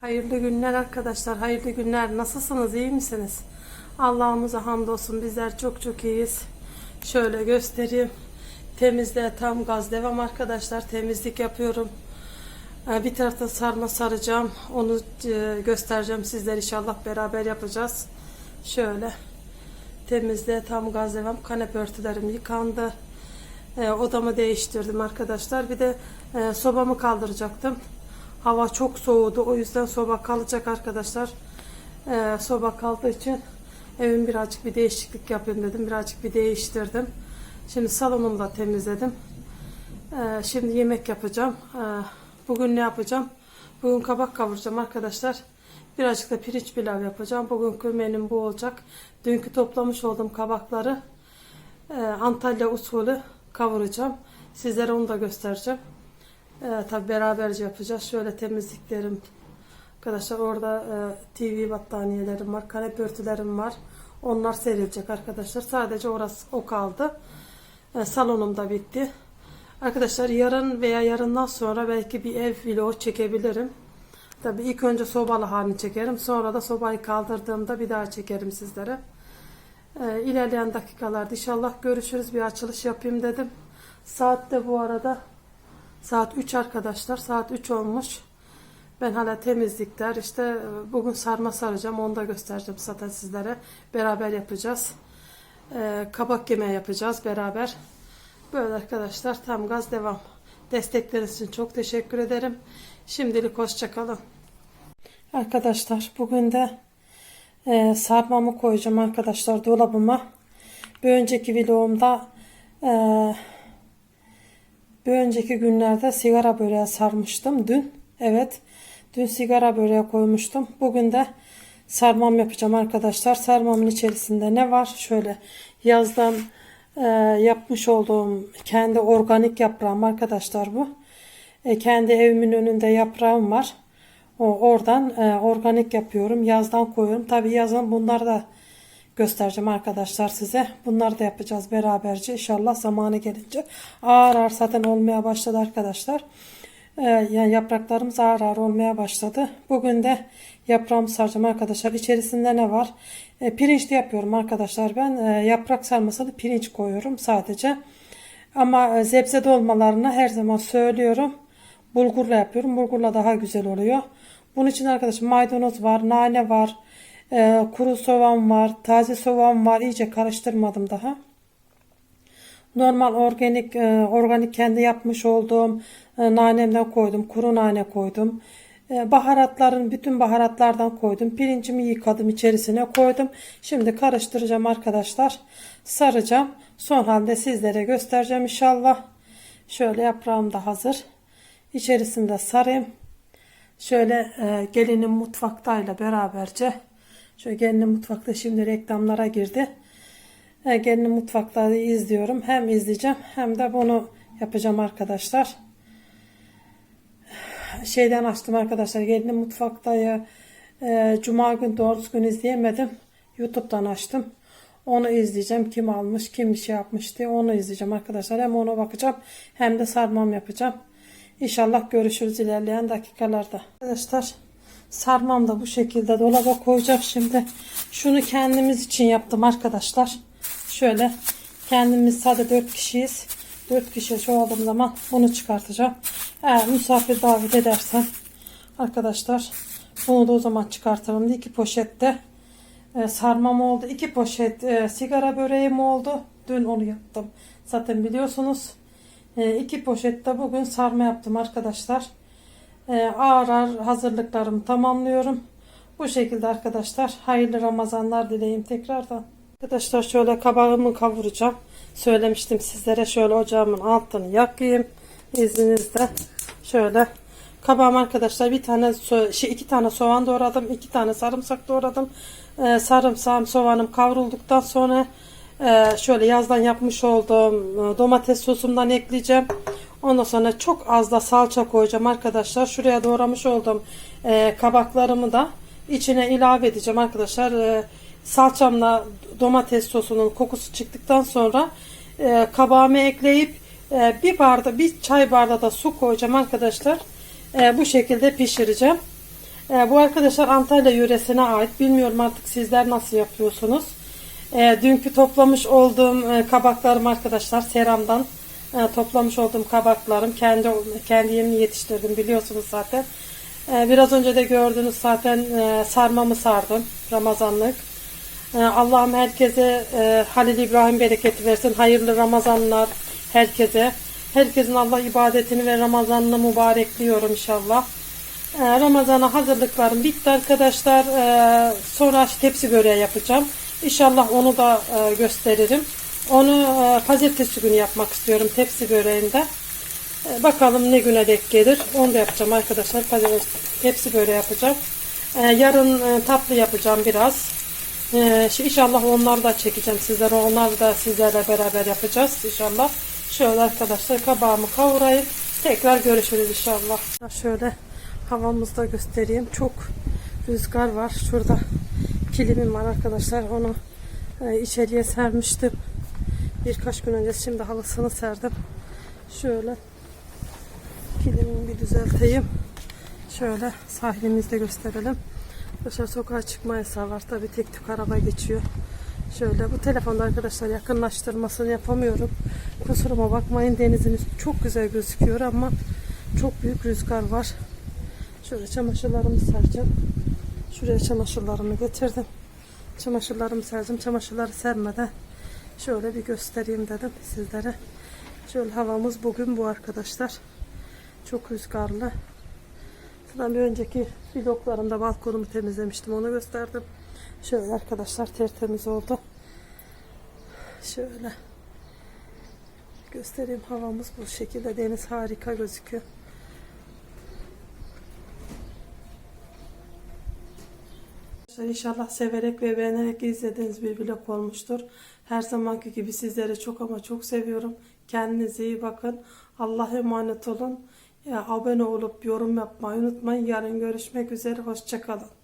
Hayırlı günler arkadaşlar, hayırlı günler. Nasılsınız, iyi misiniz? Allah'ımıza hamdolsun, bizler çok çok iyiyiz. Şöyle göstereyim. Temizliğe tam gaz devam arkadaşlar. Temizlik yapıyorum. Ee, Bir tarafta sarma saracağım. Onu e, göstereceğim sizler inşallah beraber yapacağız. Şöyle. Temizliğe tam gaz devam. Kanepe örtülerim yıkandı. Ee, odamı değiştirdim arkadaşlar. Bir de e, sobamı kaldıracaktım. Hava çok soğudu. O yüzden soba kalacak arkadaşlar. Ee, soba kaldığı için evin birazcık bir değişiklik yapayım dedim. Birazcık bir değiştirdim. Şimdi salonumu da temizledim. Ee, şimdi yemek yapacağım. Ee, bugün ne yapacağım? Bugün kabak kavuracağım arkadaşlar. Birazcık da pirinç pilav yapacağım. Bugünkü menüm bu olacak. Dünkü toplamış olduğum kabakları e, Antalya usulü kavuracağım. Sizlere onu da göstereceğim. Ee, tabi beraberce yapacağız. Şöyle temizliklerim. Arkadaşlar orada e, TV battaniyelerim var. Kanepe örtülerim var. Onlar serilecek arkadaşlar. Sadece orası o kaldı. E, salonum da bitti. Arkadaşlar yarın veya yarından sonra belki bir ev vlogu çekebilirim. Tabi ilk önce sobalı halini çekerim. Sonra da sobayı kaldırdığımda bir daha çekerim sizlere. E, ilerleyen dakikalarda inşallah görüşürüz. Bir açılış yapayım dedim. Saat de bu arada Saat 3 arkadaşlar. Saat 3 olmuş. Ben hala temizlikler işte e, bugün sarma saracağım. Onu da göstereceğim zaten sizlere. Beraber yapacağız. Ee, kabak yemeği yapacağız beraber. Böyle arkadaşlar tam gaz devam. Destekleriniz için çok teşekkür ederim. Şimdilik hoşçakalın. Arkadaşlar bugün de e, sarmamı koyacağım arkadaşlar dolabıma. Bir önceki vlogumda eee bir önceki günlerde sigara böreği sarmıştım dün. Evet. Dün sigara böreği koymuştum. Bugün de sarmam yapacağım arkadaşlar. Sarmamın içerisinde ne var? Şöyle yazdan e, yapmış olduğum kendi organik yaprağım arkadaşlar bu. E, kendi evimin önünde yaprağım var. O, oradan e, organik yapıyorum. Yazdan koyuyorum. Tabi yazın bunlar da göstereceğim arkadaşlar size. Bunları da yapacağız beraberce inşallah zamanı gelince. Ağır ağır zaten olmaya başladı arkadaşlar. Ee, yani yapraklarımız ağır ağır olmaya başladı. Bugün de yaprağımı saracağım arkadaşlar. İçerisinde ne var? Ee, pirinçli yapıyorum arkadaşlar ben. Ee, yaprak sarmasını pirinç koyuyorum sadece. Ama e, zebze dolmalarını her zaman söylüyorum. Bulgurla yapıyorum. Bulgurla daha güzel oluyor. Bunun için arkadaşlar maydanoz var, nane var, ee, kuru soğan var, taze soğan var. İyice karıştırmadım daha. Normal organik e, organik kendi yapmış olduğum e, nanemden koydum. Kuru nane koydum. E, baharatların bütün baharatlardan koydum. Pirincimi yıkadım içerisine koydum. Şimdi karıştıracağım arkadaşlar. Saracağım. Son halde sizlere göstereceğim inşallah. Şöyle yaprağım da hazır. İçerisinde sarayım. Şöyle e, gelinin mutfaktayla beraberce Şöyle gelinin mutfakta şimdi reklamlara girdi. E, gelinin mutfakları izliyorum. Hem izleyeceğim hem de bunu yapacağım arkadaşlar. Şeyden açtım arkadaşlar. Gelinin mutfaktayı e, Cuma gün doğru gün izleyemedim. YouTube'dan açtım. Onu izleyeceğim. Kim almış, kim şey yapmış diye onu izleyeceğim arkadaşlar. Hem ona bakacağım hem de sarmam yapacağım. İnşallah görüşürüz ilerleyen dakikalarda. Arkadaşlar Sarmam da bu şekilde dolaba koyacağım şimdi. Şunu kendimiz için yaptım arkadaşlar. Şöyle kendimiz sadece 4 kişiyiz. 4 kişi çoğaldığım zaman bunu çıkartacağım. Eğer misafir davet edersen arkadaşlar bunu da o zaman çıkartırım. İki poşette e, sarmam oldu. iki poşet e, sigara böreğim oldu. Dün onu yaptım. Zaten biliyorsunuz. E, iki poşette bugün sarma yaptım arkadaşlar. Ee, ağır ağır hazırlıklarımı tamamlıyorum. Bu şekilde arkadaşlar hayırlı Ramazanlar dileyim tekrardan. Arkadaşlar şöyle kabağımı kavuracağım. Söylemiştim sizlere şöyle ocağımın altını yakayım. İzninizle şöyle kabağım arkadaşlar bir tane şey, iki tane soğan doğradım. iki tane sarımsak doğradım. Ee, sarımsağım soğanım kavrulduktan sonra e, şöyle yazdan yapmış olduğum e, domates sosumdan ekleyeceğim. Ondan sonra çok az da salça koyacağım arkadaşlar. Şuraya doğramış olduğum e, kabaklarımı da içine ilave edeceğim arkadaşlar. E, salçamla domates sosunun kokusu çıktıktan sonra e, kabağımı ekleyip e, bir barda bir çay bardağı da su koyacağım arkadaşlar. E, bu şekilde pişireceğim. E, bu arkadaşlar Antalya yöresine ait. Bilmiyorum artık sizler nasıl yapıyorsunuz. E, dünkü toplamış olduğum e, kabaklarım arkadaşlar Seram'dan e, toplamış olduğum kabaklarım. Kendi kendi yemini yetiştirdim biliyorsunuz zaten. E, biraz önce de gördünüz zaten e, sarmamı sardım Ramazanlık. E, Allah'ım herkese e, Halil İbrahim bereketi versin. Hayırlı Ramazanlar herkese. Herkesin Allah ibadetini ve Ramazanını mübarekliyorum inşallah. Ee, Ramazana hazırlıklarım bitti arkadaşlar. Ee, sonra tepsi böreği yapacağım. İnşallah onu da e, gösteririm. Onu e, pazartesi günü yapmak istiyorum tepsi böreğinde. Ee, bakalım ne güne denk gelir. Onu da yapacağım arkadaşlar. Tepsi böreği yapacağım. Ee, yarın e, tatlı yapacağım biraz. İnşallah onları da çekeceğim sizlere. Onları da sizlerle beraber yapacağız inşallah. Şöyle arkadaşlar kabağımı kavurayım. Tekrar görüşürüz inşallah. Şöyle havamızı da göstereyim. Çok rüzgar var. Şurada kilimim var arkadaşlar. Onu e, içeriye sermiştim. Birkaç gün önce şimdi halısını serdim. Şöyle kilimimi bir düzelteyim. Şöyle sahilimizde gösterelim. Arkadaşlar sokağa çıkma yasağı var. Tabii tek tük araba geçiyor. Şöyle bu telefonda arkadaşlar yakınlaştırmasını yapamıyorum. Kusuruma bakmayın denizin üstü çok güzel gözüküyor ama çok büyük rüzgar var. Şöyle çamaşırlarımı sereceğim. Şuraya çamaşırlarımı getirdim. Çamaşırlarımı serdim. Çamaşırları sermeden şöyle bir göstereyim dedim sizlere. Şöyle havamız bugün bu arkadaşlar. Çok rüzgarlı. Zaten bir önceki vloglarımda balkonumu temizlemiştim. Onu gösterdim. Şöyle arkadaşlar tertemiz oldu. Şöyle göstereyim havamız bu şekilde. Deniz harika gözüküyor. Arkadaşlar İnşallah severek ve beğenerek izlediğiniz bir vlog olmuştur. Her zamanki gibi sizleri çok ama çok seviyorum. Kendinize iyi bakın. Allah'a emanet olun. Ya, abone olup yorum yapmayı unutmayın. Yarın görüşmek üzere. Hoşçakalın.